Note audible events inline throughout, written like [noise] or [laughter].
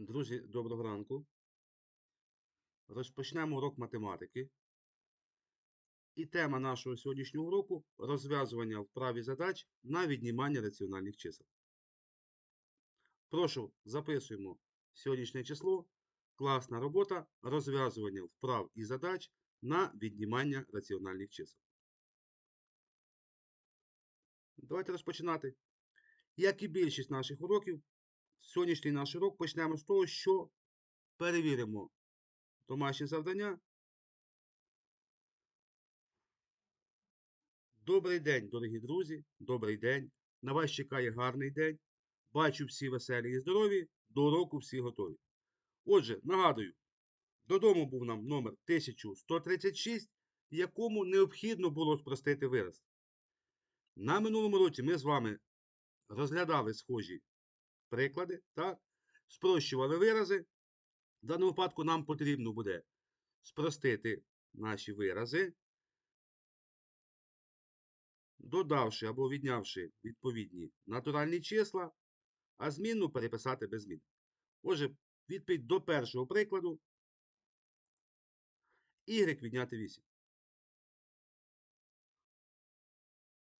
Друзі, доброго ранку. Розпочнемо урок математики. І тема нашого сьогоднішнього уроку розв'язування вправі задач на віднімання раціональних чисел. Прошу, записуємо сьогоднішнє число. Класна робота розв'язування вправ і задач на віднімання раціональних чисел. Давайте розпочинати. Як і більшість наших уроків, сьогоднішній наш урок почнемо з того, що перевіримо домашнє завдання. Добрий день, дорогі друзі, добрий день. На вас чекає гарний день. Бачу всі веселі і здорові, до уроку всі готові. Отже, нагадую, додому був нам номер 1136, в якому необхідно було спростити вираз. На минулому році ми з вами розглядали схожі приклади, так? спрощували вирази. В даному випадку нам потрібно буде спростити наші вирази, додавши або віднявши відповідні натуральні числа, а змінну переписати без змін. Отже, відповідь до першого прикладу. Y відняти 8.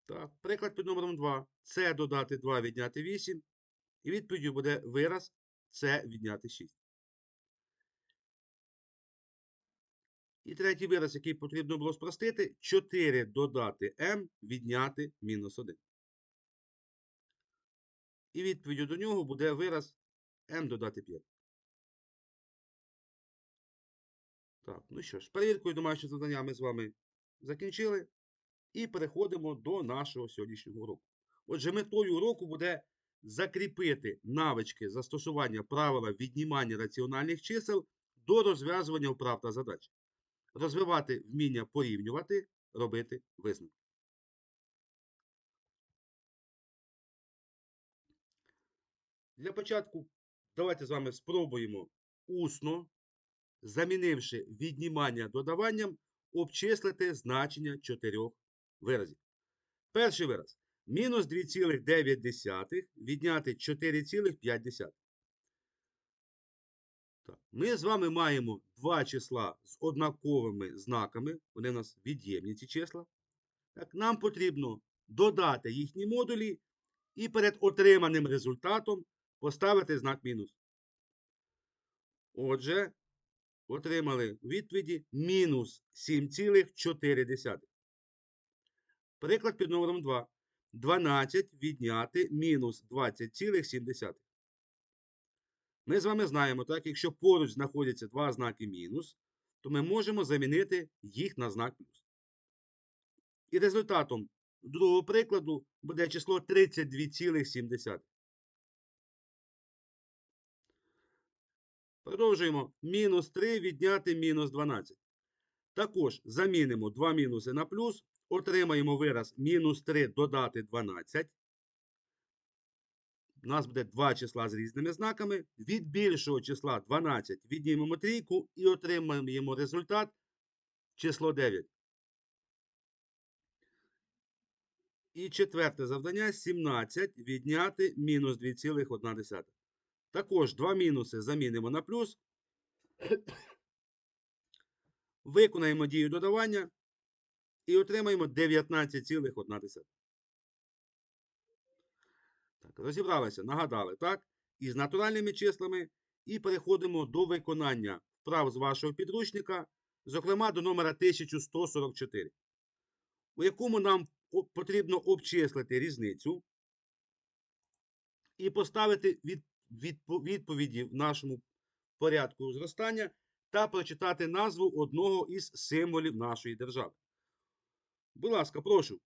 Так, приклад під номером 2. С додати 2 відняти 8. І відповіддю буде вираз С відняти 6. І третій вираз, який потрібно було спростити, 4 додати m відняти мінус 1. І відповіддю до нього буде вираз m додати 5. Так, ну що ж, перевіркою домашнього завдання ми з вами закінчили. І переходимо до нашого сьогоднішнього уроку. Отже, метою уроку буде закріпити навички застосування правила віднімання раціональних чисел до розв'язування вправ та задач. Розвивати вміння порівнювати, робити висновки. Для початку давайте з вами спробуємо усно, замінивши віднімання додаванням, обчислити значення чотирьох виразів. Перший вираз. Мінус 2,9 відняти 4,5. Так. Ми з вами маємо два числа з однаковими знаками. Вони у нас від'ємні ці числа. Так, Нам потрібно додати їхні модулі і перед отриманим результатом поставити знак мінус. Отже, отримали відповіді мінус 7,4. Приклад під номером 2. 12 відняти мінус 20,7. Ми з вами знаємо, так, якщо поруч знаходяться два знаки мінус, то ми можемо замінити їх на знак плюс. І результатом другого прикладу буде число 32,7. Продовжуємо. Мінус 3 відняти мінус 12. Також замінимо два мінуси на плюс. Отримаємо вираз мінус 3 додати 12. У нас буде два числа з різними знаками. Від більшого числа 12 віднімемо трійку і отримаємо результат число 9. І четверте завдання 17 відняти мінус 2,1. Також два мінуси замінимо на плюс. Виконаємо дію додавання і отримаємо 19,1. Так, розібралися, нагадали, так? Із натуральними числами. І переходимо до виконання вправ з вашого підручника, зокрема до номера 1144, у якому нам потрібно обчислити різницю і поставити від, від, відповіді в нашому порядку зростання та прочитати назву одного із символів нашої держави. Будь ласка, прошу.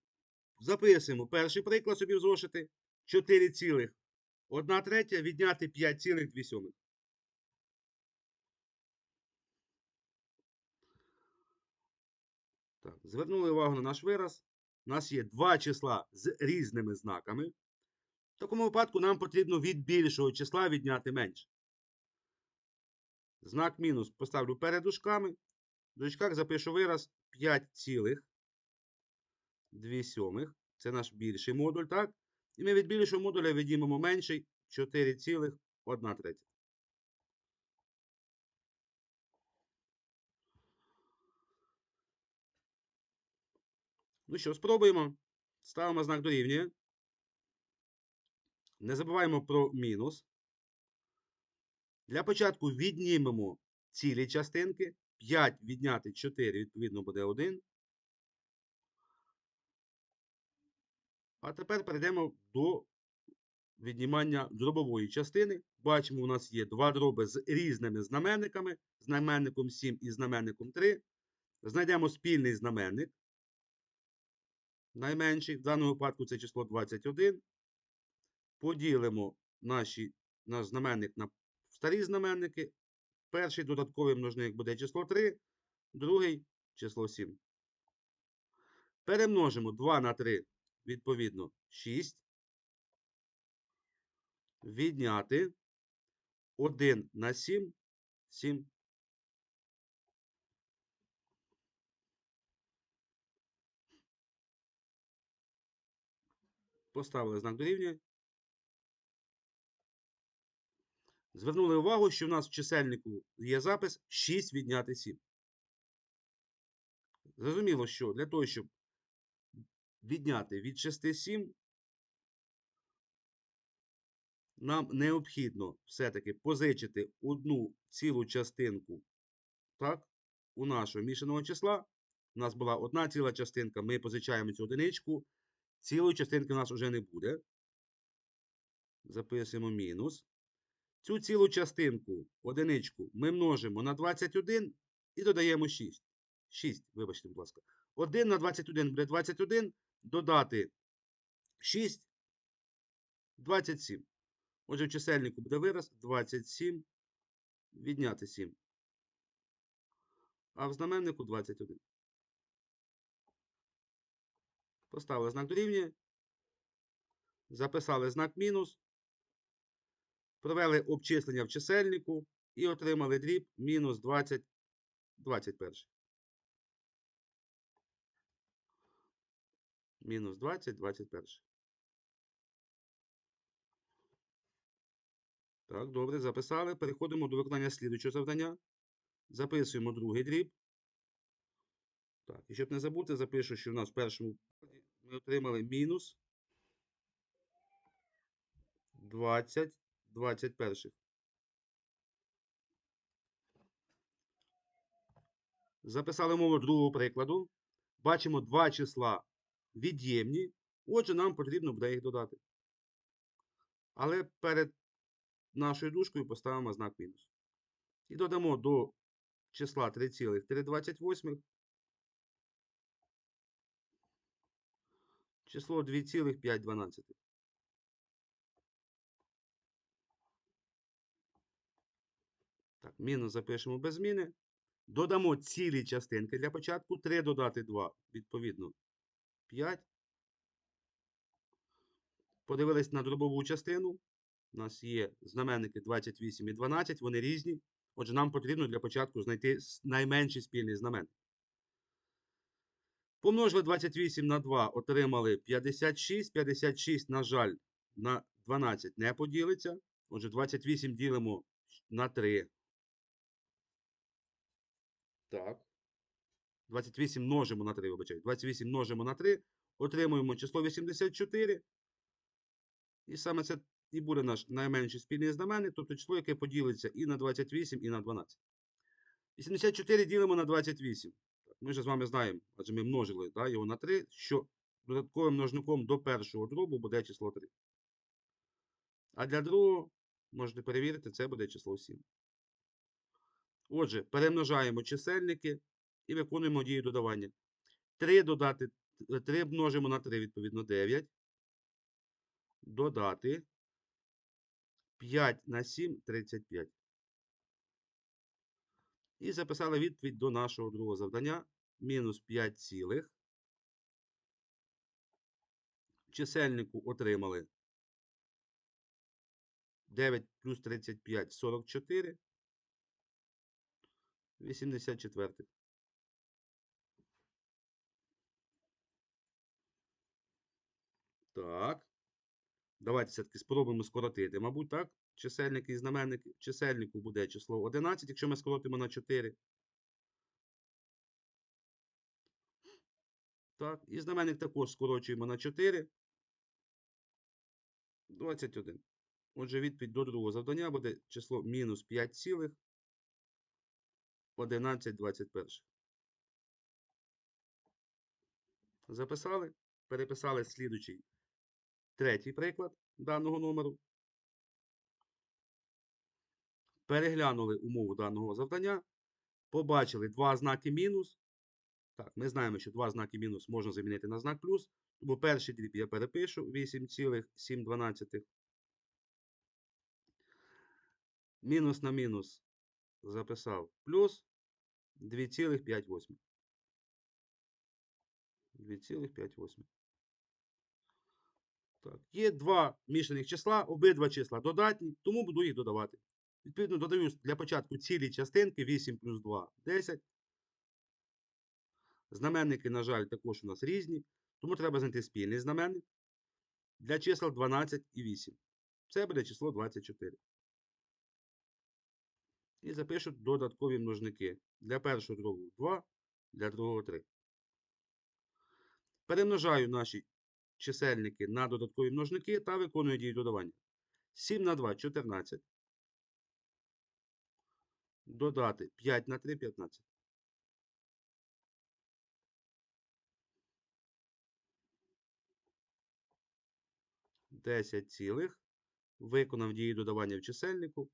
Записуємо перший приклад собі в зошити. 4,1 третя відняти 5,2. Так, Звернули увагу на наш вираз. У нас є два числа з різними знаками. В такому випадку нам потрібно від більшого числа відняти менше. Знак мінус поставлю перед дужками. В дужках запишу вираз 2 сьомих. Це наш більший модуль, так? І ми від більшого модуля відіймемо менший 4,1 третя. Ну що, спробуємо. Ставимо знак дорівнює. Не забуваємо про мінус. Для початку віднімемо цілі частинки. 5 відняти 4, відповідно, буде 1. А тепер перейдемо до віднімання дробової частини. Бачимо, у нас є два дроби з різними знаменниками. Знаменником 7 і знаменником 3. Знайдемо спільний знаменник. Найменший. В даному випадку це число 21. Поділимо наші, наш знаменник на старі знаменники. Перший додатковий множник буде число 3, другий число 7. Перемножимо 2 на 3, відповідно, 6. Відняти 1 на 7, 7. Поставили знак дорівнює. Звернули увагу, що в нас в чисельнику є запис 6 відняти 7. Зрозуміло, що для того, щоб відняти від 6 7, нам необхідно все-таки позичити одну цілу частинку так, у нашого мішаного числа. У нас була одна ціла частинка, ми позичаємо цю одиничку. Цілої частинки у нас вже не буде. Записуємо мінус. Цю цілу частинку, одиничку, ми множимо на 21 і додаємо 6. 6, вибачте, будь ласка. 1 на 21 буде 21, додати 6, 27. Отже, в чисельнику буде вираз 27, відняти 7. А в знаменнику 21. Поставили знак дорівнює. Записали знак мінус. Провели обчислення в чисельнику і отримали дріб мінус 20, 21. Мінус 20, 21. Так, добре, записали. Переходимо до виконання слідуючого завдання. Записуємо другий дріб. Так, і щоб не забути, запишу, що в нас в першому ми отримали мінус 20, 21. Записали мову другого прикладу. Бачимо два числа від'ємні. Отже, нам потрібно буде їх додати. Але перед нашою дужкою поставимо знак мінус. І додамо до числа 3,328 число 2,512. Так, мінус запишемо без зміни. Додамо цілі частинки для початку. 3 додати 2, відповідно, 5. Подивились на дробову частину. У нас є знаменники 28 і 12, вони різні. Отже, нам потрібно для початку знайти найменший спільний знаменник. Помножили 28 на 2, отримали 56. 56, на жаль, на 12 не поділиться. Отже, 28 ділимо на 3. Так. 28 множимо на 3, вибачаю. 28 множимо на 3, отримуємо число 84. І саме це і буде наш найменший спільний знаменник, тобто число, яке поділиться і на 28, і на 12. 84 ділимо на 28. Ми вже з вами знаємо, адже ми множили да, його на 3, що додатковим множником до першого дробу буде число 3. А для другого, можете перевірити, це буде число 7. Отже, перемножаємо чисельники і виконуємо дію додавання. 3 додати 3 множимо на 3, відповідно, 9. Додати 5 на 7 35. І записали відповідь до нашого другого завдання. Мінус 5 цілих. Чисельнику отримали 9 плюс 35 44. 84. Так. Давайте все-таки спробуємо скоротити. Мабуть, так? Чисельники і знаменники. Чисельнику буде число 11, якщо ми скоротимо на 4. Так, і знаменник також скорочуємо на 4. 21. Отже, відповідь до другого завдання буде число мінус 5 цілих 11 21. Записали, переписали слідучий третій приклад даного номеру. Переглянули умову даного завдання. Побачили два знаки мінус. Так, ми знаємо, що два знаки мінус можна замінити на знак плюс. Тому перший дріб я перепишу 8,7. Мінус на мінус записав плюс 2,5. 2,5. Так, є два мішаних числа, обидва числа додатні, тому буду їх додавати. Відповідно, додаю для початку цілі частинки 8 плюс 2 10. Знаменники, на жаль, також у нас різні, тому треба знайти спільний знаменник для чисел 12 і 8. Це буде число 24. І запишу додаткові множники. Для першого дробу 2, для другого 3. Перемножаю наші чисельники на додаткові множники та виконую дію додавання. 7 на 2 14. Додати 5 на 3 15. Десять цілих. Виконав дії додавання в чисельнику.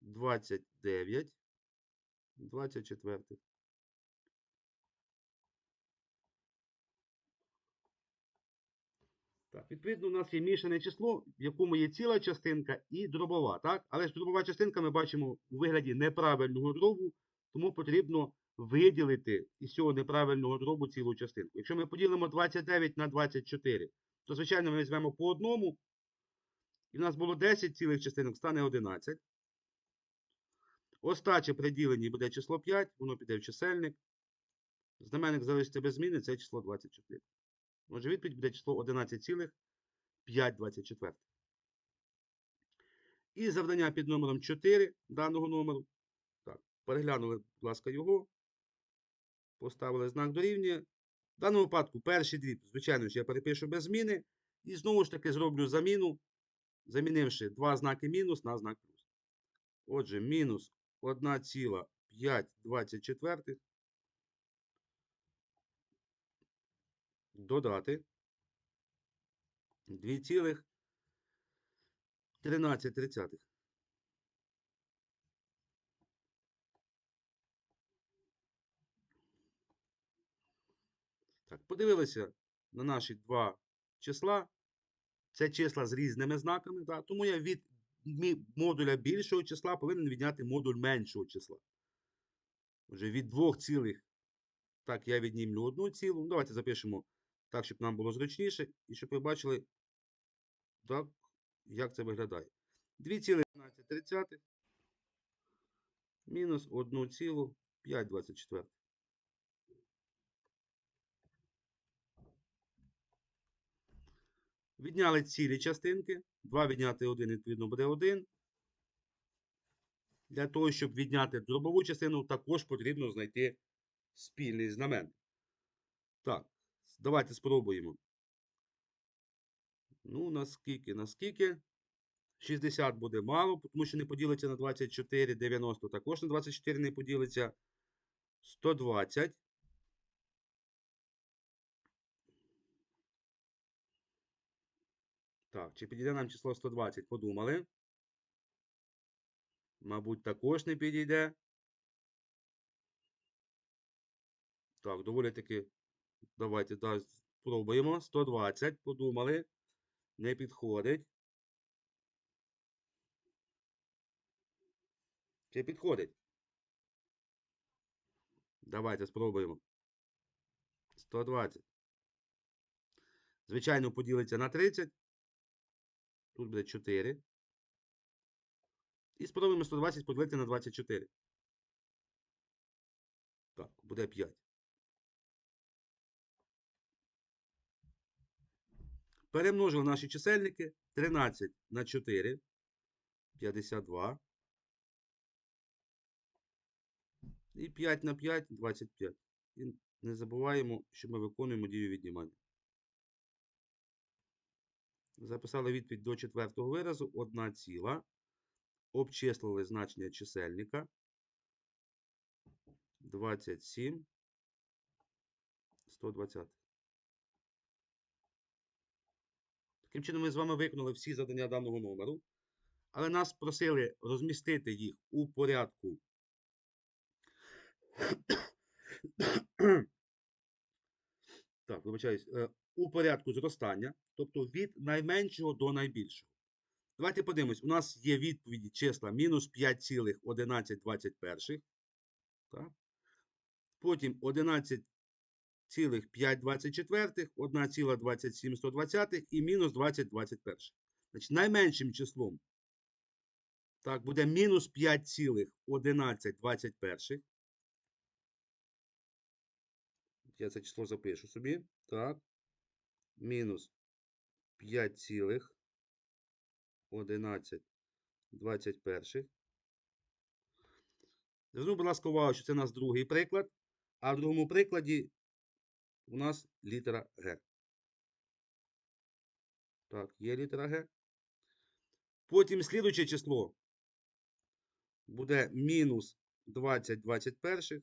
29. 24. Так, відповідно, у нас є мішане число, в якому є ціла частинка і дробова. Так? Але ж дробова частинка ми бачимо у вигляді неправильного дробу, тому потрібно виділити із цього неправильного дробу цілу частинку. Якщо ми поділимо 29 на 24, то, звичайно, ми візьмемо по одному. І в нас було 10 цілих частинок, стане 11. Остаче при діленні буде число 5, воно піде в чисельник. Знаменник залишиться без зміни, це число 24. Отже, відповідь буде число 11,524. І завдання під номером 4 даного номеру. Так, переглянули, будь ласка, його. Поставили знак дорівнює. В даному випадку перший дріб, звичайно ж, я перепишу без зміни. І знову ж таки зроблю заміну, замінивши два знаки мінус на знак плюс. Отже, мінус 1,524 додати 2,13. Так, подивилися на наші два числа. Це числа з різними знаками, так? тому я від модуля більшого числа повинен відняти модуль меншого числа. Отже, від двох цілих, так, я віднімлю одну цілу. Ну, Давайте запишемо так, щоб нам було зручніше, і щоб ви бачили, так, як це виглядає. 2,12 мінус 1,524. Відняли цілі частинки. 2 відняти 1, відповідно, буде 1. Для того, щоб відняти дробову частину, також потрібно знайти спільний знаменник. Так, давайте спробуємо. Ну, наскільки, наскільки? 60 буде мало, тому що не поділиться на 24, 90 також на 24 не поділиться. 120. Так, чи підійде нам число 120? Подумали. Мабуть, також не підійде. Так, доволі таки. Давайте да, спробуємо. 120. Подумали. Не підходить. Чи підходить? Давайте спробуємо. 120. Звичайно, поділиться на 30. Тут буде 4. І спробуємо 120 поділити на 24. Так, буде 5. Перемножили наші чисельники. 13 на 4. 52. І 5 на 5 25. І Не забуваємо, що ми виконуємо дію віднімання. Записали відповідь до четвертого виразу. Одна ціла. Обчислили значення чисельника. 27. 120. Таким чином, ми з вами виконали всі завдання даного номеру. Але нас просили розмістити їх у порядку. [coughs] Так, вибачаюсь, е, у порядку зростання, тобто від найменшого до найбільшого. Давайте подивимось, у нас є відповіді числа мінус 5,1121. Потім 11 1,524, 1,27 і мінус 2021. Значить, найменшим числом так, буде мінус 5,1121. Я це число запишу собі. Так. Мінус 5,1121. Зверніть, будь ласка, увагу, що це у нас другий приклад. А в другому прикладі у нас літера Г. Так, є літера Г. Потім слідуюче число буде мінус 20 21.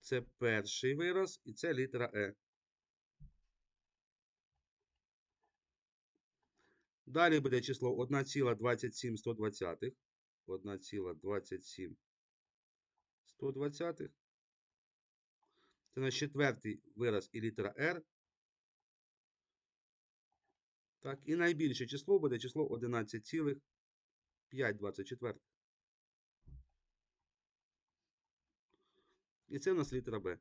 Це перший вираз, і це літера Е. Далі буде число 1,27. 1,27. 120. Це наш четвертий вираз і літера R. Так, і найбільше число буде число 11,524. І це у нас літера Б.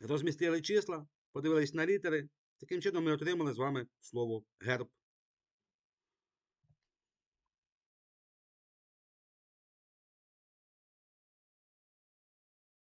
Розмістили числа, подивились на літери. Таким чином ми отримали з вами слово герб.